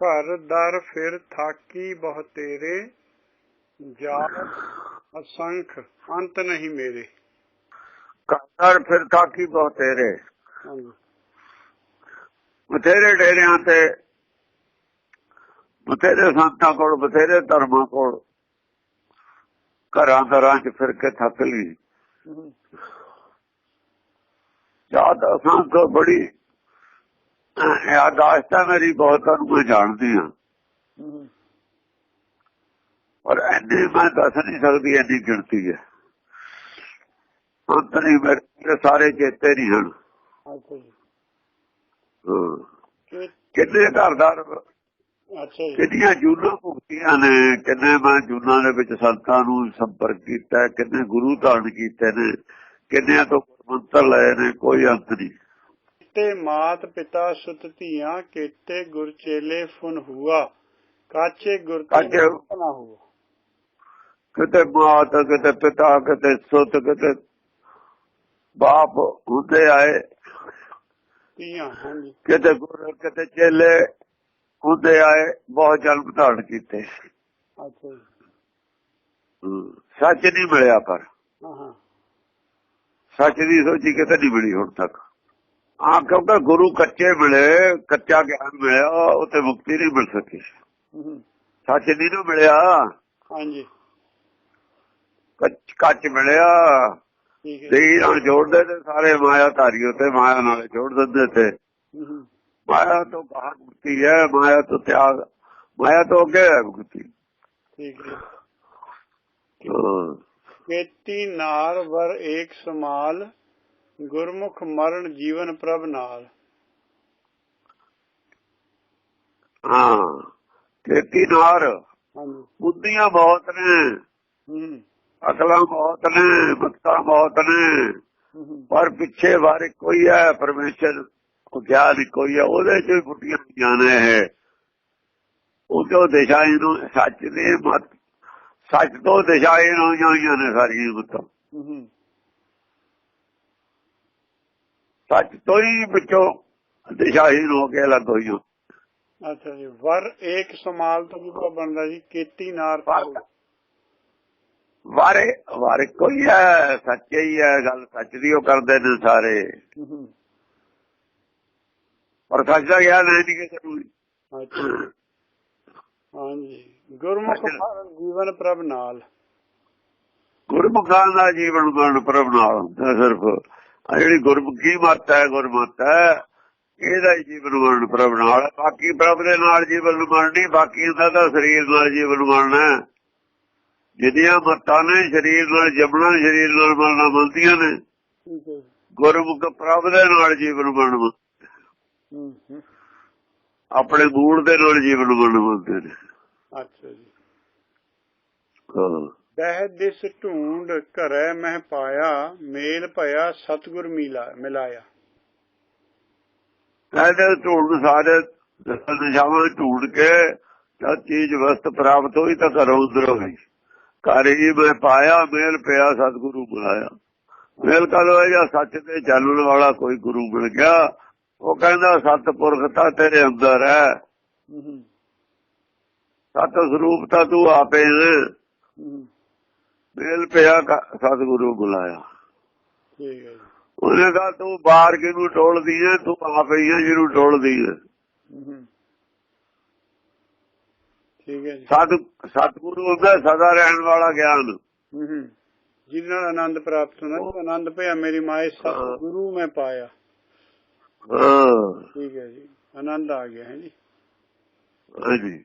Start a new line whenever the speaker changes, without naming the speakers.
ਘਰ ਦਰ ਫਿਰ ਥਾਕੀ ਬਹੁ ਤੇਰੇ ਜਾਤ ਅਸੰਖ ਅੰਤ ਨਹੀਂ ਮੇਰੇ
ਘਰ ਫਿਰ ਤਾਕੀ ਬਹੁਤ ਤੇਰੇ
ਹਾਂਜੀ
ਬਥੇਰੇ ਡੇਰਿਆਂ ਤੇ ਬਥੇਰੇ ਸੰਤਾਂ ਕੋਲ ਬਥੇਰੇ ਧਰਮਾਂ ਕੋਲ ਘਰਾਂ ਘਰਾਂ ਚ ਫਿਰ ਕੇ ਥੱਕ ਲਈ
ਹਮ,
ਯਾਦ ਅਸਾਂ ਤੋਂ ਬੜੀ ਅਹ, ਯਾਦਾਸ਼ਤ ਹੈ ਮੇਰੀ ਬਹੁਤਾਂ ਨੂੰ ਮੈਂ ਜਾਣਦੀ ਹਾਂ। ਪਰ ਐਨੇ ਮੈਂ ਦੱਸ ਨਹੀਂ ਸਕਦੀ ਐਨੀ ਗਿਣਤੀ ਹੈ। ਅੰਤ ਨਹੀਂ ਮੇਰੇ ਸਾਰੇ ਚੇਤੇ ਨਹੀਂ ਹਨ।
ਅੱਛਾ ਜੀ।
ਹਾਂ।
ਕਿ-
ਕਿੰਨੇ ਘਰਦਾਰ ਕਿੰਨੀਆਂ ਜੂਨਾਂ ਭੁਗਤੀਆਂ ਨੇ ਕਿੰਨੇ ਮੈਂ ਜੂਨਾਂ ਦੇ ਵਿੱਚ ਸੰਤਾਂ ਨੂੰ ਸੰਪਰਕ ਕੀਤਾ ਕਿੰਨੇ ਗੁਰੂ ਧਾਰਨ ਕੀਤੇ ਨੇ ਕਿੰਨਿਆਂ ਤੋਂ ਮੰਤਰ ਲਏ ਨੇ ਕੋਈ ਅੰਤ ਨਹੀਂ।
ਤੇ ਮਾਤ ਪਿਤਾ ਸੁਤ ਧੀਆਂ ਕੀਤੇ ਗੁਰ ਚੇਲੇ ਫੁਨ ਹੁਆ ਕਾਚੇ ਗੁਰ ਨਾ ਹੁਆ।
ਕਿਤੇ ਮਾਤ ਕਿਤੇ ਪਿਤਾ ਕਿਤੇ ਸੁੱਤ ਕਿਤੇ ਬਾਪ ਹੁੰਦੇ ਆਏ।
ਧੀਆਂ ਹਾਂਜੀ।
ਕਿਤੇ ਗੁਰ ਕਿਤੇ ਚੇਲੇ ਹੁੰਦੇ ਆਏ ਬਹੁਤ ਜਨਮ ਧਾਰਨ ਕੀਤੇ।
ਅੱਛਾ
ਸੱਚ ਨਹੀਂ ਮਿਲਿਆ ਪਰ।
ਹਾਂ ਹਾਂ।
ਸੱਚ ਦੀ ਸੋਚੀ ਕਿਤੇ ਨਹੀਂ ਮਿਲੀ ਹੁਣ ਤੱਕ। ਆ ਕਿਉਂਕਿ ਗੁਰੂ ਕੱਚੇ ਮਿਲੇ ਕੱਚਾ ਗਿਆਨ ਮਿਲਿਆ ਉਤੇ ਮੁਕਤੀ ਨਹੀਂ ਮਿਲ ਸਕੀ। ਸੱਚ ਨਹੀਂ ਨਾ ਮਿਲਿਆ।
ਹਾਂਜੀ।
ਕੱਚ ਕੱਚ ਮਿਲਿਆ।
ਠੀਕ ਹੈ।
ਦੇਹੀ ਨਾਲ ਜੋੜਦੇ ਤੇ ਸਾਰੇ ਮਾਇਆ ਧਾਰੀ ਉਤੇ ਮਾਇਆ ਨਾਲ ਜੋੜ ਦਿੰਦੇ ਤੇ ਮਾਇਆ ਤੋਂ ਬਾਹਰ ਮੁਕਤੀ ਹੈ ਮਾਇਆ ਤੋਂ ਤਿਆਗ ਮਾਇਆ ਤੋਂ ਅੱਗੇ ਹੈ ਮੁਕਤੀ।
ਠੀਕ ਹੈ। ਕੇਤੀ ਨਾਰ ਵਰ ਏਕ ਸਮਾਲ ਗੁਰਮੁਖ ਮਰਨ ਜੀਵਨ ਪ੍ਰਭ ਨਾਲ।
ਹਾਂ ਤੇਤੀ ਨਾਰ ਬੁੱਧੀਆਂ ਬਹੁਤ ਨੇ ਅਕਲਾਂ ਬਹੁਤ ਨੇ ਬਖਤਾਂ ਬਹੁਤ ਨੇ। ਪਰ ਪਿੱਛੇ ਵਾਰ ਕੋਈ ਹੈ ਪਰਮੇਸ਼ਰ ਉਹ ਗਿਆਨ ਕੋਈ ਹੈ ਉਹਦੇ ਚ ਫੁੱਟੀਆਂ ਹੋਈਆਂ ਨੇ ਇਹ। ਉਹ ਤੋਂ ਦਿਸ਼ਾ ਇਹਨੂੰ ਸੱਚ ਦੇ ਮਤ ਸੱਚ ਤੋਂ ਦਿਸ਼ਾ ਇਹਨੂੰ ਹੋਈਆਂ ਨੇ ਸਾਰੀਆਂ ਬੁੱਤਾਂ ਸੱਚ ਤੋਂ ਹੀ ਵਿੱਚੋਂ ਦਿਸ਼ਾਹੀਨ ਹੋ ਕੇ ਅਲੱਗ ਹੋਈਆਂ
ਅੱਛਾ ਜੀ ਵਰ ਏਕ ਸਮਾਲ ਤੋਂ ਕੀ ਭਾਵ ਬਣਦਾ ਜੀ ਕੇਤੀ ਨਾਰ
ਵਾਰੇ। ਵਾਰੇ ਕੋਈ ਹੈ ਸੱਚੇ ਹੀ ਹੈ ਗੱਲ ਸੱਚ ਦੀ ਉਹ ਕਰਦੇ ਨੇ ਸਾਰੇ। ਪਰ ਸੱਚ ਦਾ ਗਿਆਨ ਨਹੀਂ ਕਿ ਜ਼ਰੂਰੀ
ਅੱਛਾ ਹਾਂਜੀ। ਗੁਰਮੁਖ ਜੀਵਨ ਪ੍ਰਭ ਨਾਲ।
ਗੁਰਮੁਖਾਂ ਦਾ ਜੀਵਨ ਪ੍ਰਭ ਨਾਲ ਹੁੰਦਾ ਸਿਰਫ। ਆ ਜਿਹੜੀ ਗੁਰਮੁਖੀ ਮੱਤ ਹੈ ਗੁਰਮਤ ਹੈ ਇਹਦਾ ਹੀ ਜੀਵਨ ਮਰਨ ਪ੍ਰਭ ਨਾਲ। ਬਾਕੀ ਪ੍ਰਭ ਦੇ ਨਾਲ ਜੀਵਨ ਮਰਨ ਬਾਕੀ ਦਾ ਤਾਂ ਸਰੀਰ ਨਾਲ ਜੀਵਨ ਮਰਨਾ ਹੈ। ਜਿਹਦੀਆਂ ਮੱਤਾਂ ਨੇ ਸਰੀਰ ਨਾਲ ਜੰਮਣਾ ਸਰੀਰ ਨਾਲ ਮਰਨਾ ਮੰਨਦੀਆਂ ਨੇ। ਗੁਰਮੁਖ ਪ੍ਰਭ ਦੇ ਨਾਲ ਜੀਵਨ ਮਰਨ ਆਪਣੇ ਮੂਲ ਦੇ ਨਾਲ ਜੀਵਨ ਮਰਨ ਮੰਨਦੇ ਨੇ।
ਅੱਛਾ ਜੀ।
ਹਾਂ।
ਬਹਿ ਦਿਸ ਢੂੰਡ ਘਰੈ ਮਹਿ ਪਾਇਆ ਮੇਲ ਭਇਆ ਸਤਗੁਰ ਮਿਲਾ ਮਿਲਾਇਆ।
ਕਹਿੰਦੇ ਢੂੰਡ ਸਾਰੇ ਦਿਸ਼ਾਵਾਂ ਢੂੰਡ ਕੇ ਜਦ ਚੀਜ਼ ਵਸਤ ਪ੍ਰਾਪਤ ਹੋਈ ਤਾਂ ਘਰੋਂ ਉਧਰ ਹੋਈ ਘਰ ਹੀ ਮੈਂ ਪਾਇਆ ਮੇਲ ਪਿਆ ਸਤਿਗੁਰੂ ਬੁਲਾਇਆ। ਮੇਲ ਕਦ ਹੋਇਆ ਸੱਚ ਤੇ ਚੱਲਣ ਵਾਲਾ ਕੋਈ ਗੁਰੂ ਮਿਲ ਗਿਆ ਉਹ ਕਹਿੰਦਾ ਸਤਪੁਰਖ ਤਾਂ ਤੇਰੇ ਅੰਦਰ ਹੈ। ਸਤ ਸਰੂਪ ਤਾਂ ਤੂੰ ਆਪੇ ਮੇਲ ਪਿਆ ਸਤਿਗੁਰੂ ਬੁਲਾਇਆ।
ਠੀਕ ਹੈ ਜੀ।
ਉਹਨੇ ਕਹਾ ਤੂੰ ਬਾਹਰ ਕਿਨੂੰ ਟੋਲਦੀ ਹੈ ਤੂੰ ਆਪੇ ਹੀ ਹੈ ਜਿਹਨੂੰ ਟੋਲਦੀ
ਹਮ, ਠੀਕ ਹੈ ਜੀ।
ਸਤ ਸਤਿਗੁਰੂ ਹੁੰਦਾ ਸਦਾ ਰਹਿਣ ਵਾਲਾ ਗਿਆਨ।
ਜਿਹਦੇ ਨਾਲ ਆਨੰਦ ਪ੍ਰਾਪਤ ਹੁੰਦਾ। ਆਨੰਦ ਭਇਆ ਮੇਰੀ ਮਾਏ ਸਤਿਗੁਰੂ ਮੈਂ ਪਾਇਆ।
ਹਾਂ।
ਠੀਕ ਹੈ ਜੀ। ਆਨੰਦ ਆ ਗਿਆ ਹੈ ਜੀ।
ਹਾਂਜੀ।